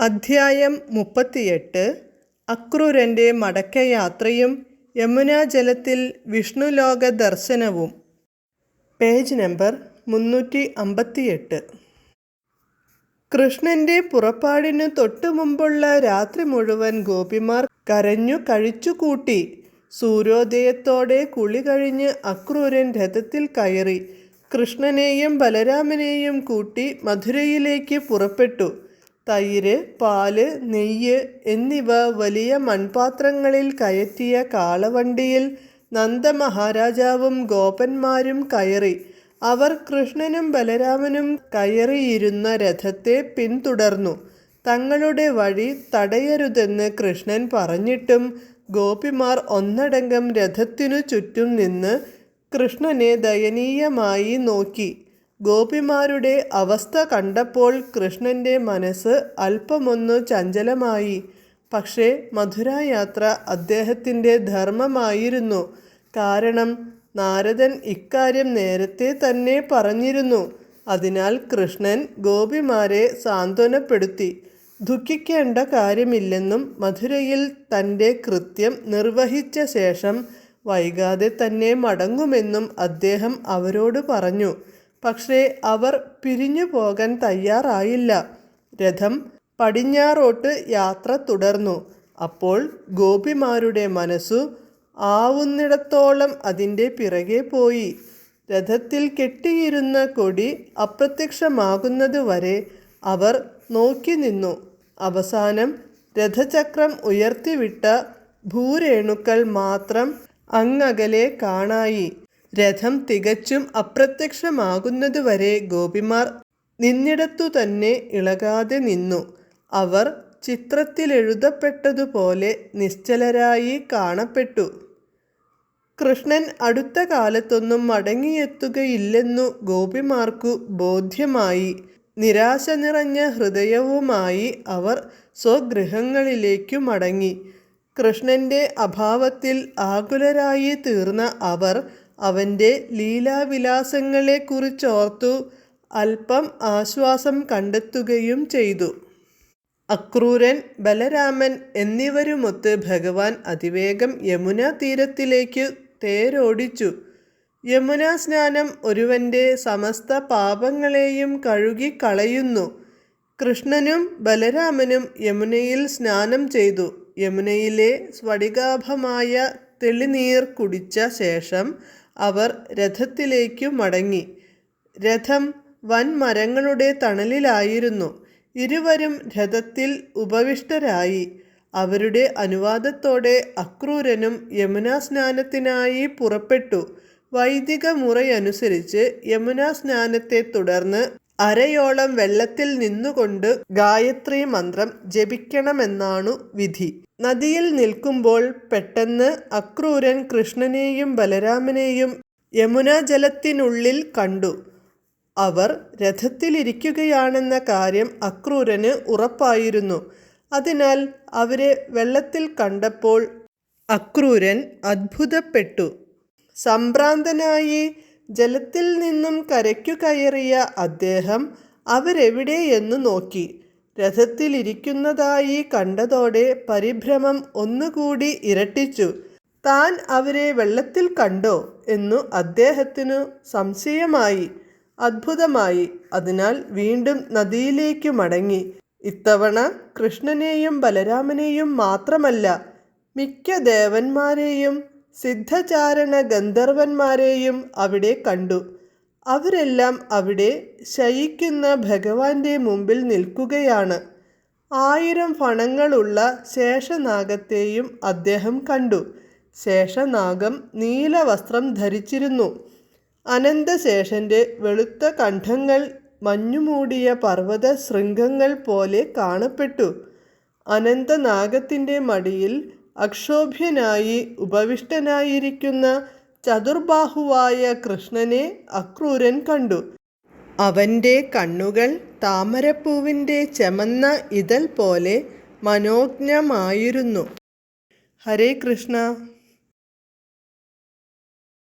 അധ്യായം മുപ്പത്തിയെട്ട്. അക്രൂരന്റെ മടക്കയാത്രയും യമുനാജലത്തിൽ വിഷ്ണുലോക ദർശനവും പേജ് നമ്പർ മുന്നൂറ്റി അമ്പത്തിയെട്ട് കൃഷ്ണന്റെ പുറപ്പാടിനു തൊട്ടു മുമ്പുള്ള രാത്രി മുഴുവൻ ഗോപിമാർ കരഞ്ഞു കഴിച്ചുകൂട്ടി. സൂര്യോദയത്തോടെ കുളി കഴിഞ്ഞ് അക്രൂരൻ രഥത്തിൽ കയറി കൃഷ്ണനെയും ബലരാമനെയും കൂട്ടി മധുരയിലേക്ക് പുറപ്പെട്ടു. തൈര് പാൽ നെയ്യ് എന്നിവ വലിയ മൺപാത്രങ്ങളിൽ കയറ്റിയ കാളവണ്ടിയിൽ നന്ദമഹാരാജാവും ഗോപന്മാരും കയറി. അവർ കൃഷ്ണനും ബലരാമനും കയറിയിരുന്ന രഥത്തെ പിന്തുടർന്നു. തങ്ങളുടെ വഴി തടയരുതെന്ന് കൃഷ്ണൻ പറഞ്ഞിട്ടും ഗോപിമാർ ഒന്നടങ്കം രഥത്തിനു ചുറ്റും നിന്ന് കൃഷ്ണനെ ദയനീയമായി നോക്കി. ഗോപിമാരുടെ അവസ്ഥ കണ്ടപ്പോൾ കൃഷ്ണന്റെ മനസ്സ് അല്പമൊന്നു ചഞ്ചലമായി. പക്ഷേ മധുരായാത്ര അദ്ദേഹത്തിന്റെ ധർമ്മമായിരുന്നു. കാരണം നാരദൻ ഇക്കാര്യം നേരത്തെ തന്നെ പറഞ്ഞിരുന്നു. അതിനാൽ കൃഷ്ണൻ ഗോപിമാരെ സാന്ത്വനപ്പെടുത്തി. ദുഃഖിക്കേണ്ട കാര്യമില്ലെന്നും മധുരയിൽ തന്റെ കൃത്യം നിർവഹിച്ച ശേഷം വൈകാതെ തന്നെ മടങ്ങുമെന്നും അദ്ദേഹം അവരോട് പറഞ്ഞു. പക്ഷേ അവർ പിരിഞ്ഞു പോകാൻ തയ്യാറായില്ല. രഥം പടിഞ്ഞാറോട്ട് യാത്ര തുടർന്നു. അപ്പോൾ ഗോപിമാരുടെ മനസ്സു ആവുന്നിടത്തോളം അതിന്റെ പിറകെ പോയി. രഥത്തിൽ കെട്ടിയിരുന്ന കൊടി അപ്രത്യക്ഷമാകുന്നതുവരെ അവർ നോക്കി നിന്നു. അവസാനം രഥചക്രം ഉയർത്തിവിട്ട ഭൂരേണുക്കൾ മാത്രം അങ്ങകലെ കാണായി. രഥം തികച്ചും അപ്രത്യക്ഷമാകുന്നതുവരെ ഗോപിമാർ നിന്നിടത്തു തന്നെ ഇളകാതെ നിന്നു. അവർ ചിത്രത്തിലെഴുതപ്പെട്ടതുപോലെ നിശ്ചലരായി കാണപ്പെട്ടു. കൃഷ്ണൻ അടുത്ത കാലത്തൊന്നും മടങ്ങിയെത്തുകയില്ലെന്നു ഗോപിമാർക്കു ബോധ്യമായി. നിരാശ നിറഞ്ഞ ഹൃദയവുമായി അവർ സ്വഗൃഹങ്ങളിലേക്കു മടങ്ങി. കൃഷ്ണന്റെ അഭാവത്തിൽ ആകുലരായി തീർന്ന അവർ അവന്റെ ലീലാവിലാസങ്ങളെക്കുറിച്ചോർത്തു അല്പം ആശ്വാസം കണ്ടെത്തുകയും ചെയ്തു. അക്രൂരൻ ബലരാമൻ എന്നിവരുമൊത്ത് ഭഗവാൻ അതിവേഗം യമുന തീരത്തിലേക്ക് തേരോടിച്ചു. യമുനാ സ്നാനം ഒരുവന്റെ സമസ്ത പാപങ്ങളെയും കഴുകിക്കളയുന്നു. കൃഷ്ണനും ബലരാമനും യമുനയിൽ സ്നാനം ചെയ്തു. യമുനയിലെ സ്ഫടികാഭമായ തെളിനീർ കുടിച്ച ശേഷം അവർ രഥത്തിലേക്കു മടങ്ങി. രഥം വൻമരങ്ങളുടെ തണലിലായിരുന്നു. ഇരുവരും രഥത്തിൽ ഉപവിഷ്ടരായി. അവരുടെ അനുവാദത്തോടെ അക്രൂരനും യമുനാ സ്നാനത്തിനായി പുറപ്പെട്ടു. വൈദിക മുറയനുസരിച്ച് യമുനാ സ്നാനത്തെ തുടർന്ന് അരയോളം വെള്ളത്തിൽ നിന്നുകൊണ്ട് ഗായത്രി മന്ത്രം ജപിക്കണമെന്നാണു വിധി. നദിയിൽ നിൽക്കുമ്പോൾ പെട്ടെന്ന് അക്രൂരൻ കൃഷ്ണനെയും ബലരാമനെയും യമുനാ ജലത്തിനുള്ളിൽ കണ്ടു. അവർ രഥത്തിലിരിക്കുകയാണെന്ന കാര്യം അക്രൂരന് ഉറപ്പായിരുന്നു. അതിനാൽ അവരെ വെള്ളത്തിൽ കണ്ടപ്പോൾ അക്രൂരൻ അത്ഭുതപ്പെട്ടു. സംഭ്രാന്തനായി ജലത്തിൽ നിന്നും കരയ്ക്കു കയറിയ അദ്ദേഹം അവരെവിടെയെന്നു നോക്കി. രഥത്തിലിരിക്കുന്നതായി കണ്ടതോടെ പരിഭ്രമം ഒന്നുകൂടി ഇരട്ടിച്ചു. താൻ അവരെ വെള്ളത്തിൽ കണ്ടോ എന്നു അദ്ദേഹത്തിനു സംശയമായി. അത്ഭുതമായി. അതിനാൽ വീണ്ടും നദിയിലേക്ക് മടങ്ങി. ഇത്തവണ കൃഷ്ണനെയും ബലരാമനെയും മാത്രമല്ല മിക്ക ദേവന്മാരെയും സിദ്ധചാരണ ഗന്ധർവന്മാരെയും അവിടെ കണ്ടു. അവരെല്ലാം അവിടെ ശയിക്കുന്ന ഭഗവാന്റെ മുമ്പിൽ നിൽക്കുകയാണ്. ആയിരം ഫണങ്ങളുള്ള ശേഷനാഗത്തെയും അദ്ദേഹം കണ്ടു. ശേഷനാഗം നീല വസ്ത്രം ധരിച്ചിരുന്നു. അനന്തശേഷന്റെ വെളുത്ത കണ്ഠങ്ങൾ മഞ്ഞുമൂടിയ പർവത ശൃംഗങ്ങൾ പോലെ കാണപ്പെട്ടു. അനന്തനാഗത്തിന്റെ മടിയിൽ അക്ഷോഭ്യനായി ഉപവിഷ്ടനായിരിക്കുന്ന ചതുർബാഹുവായ കൃഷ്ണനെ അക്രൂരൻ കണ്ടു. അവന്റെ കണ്ണുകൾ താമരപ്പൂവിന്റെ ചെമന്ന ഇതൾ പോലെ മനോജ്ഞമായിരുന്നു. ഹരേ കൃഷ്ണ.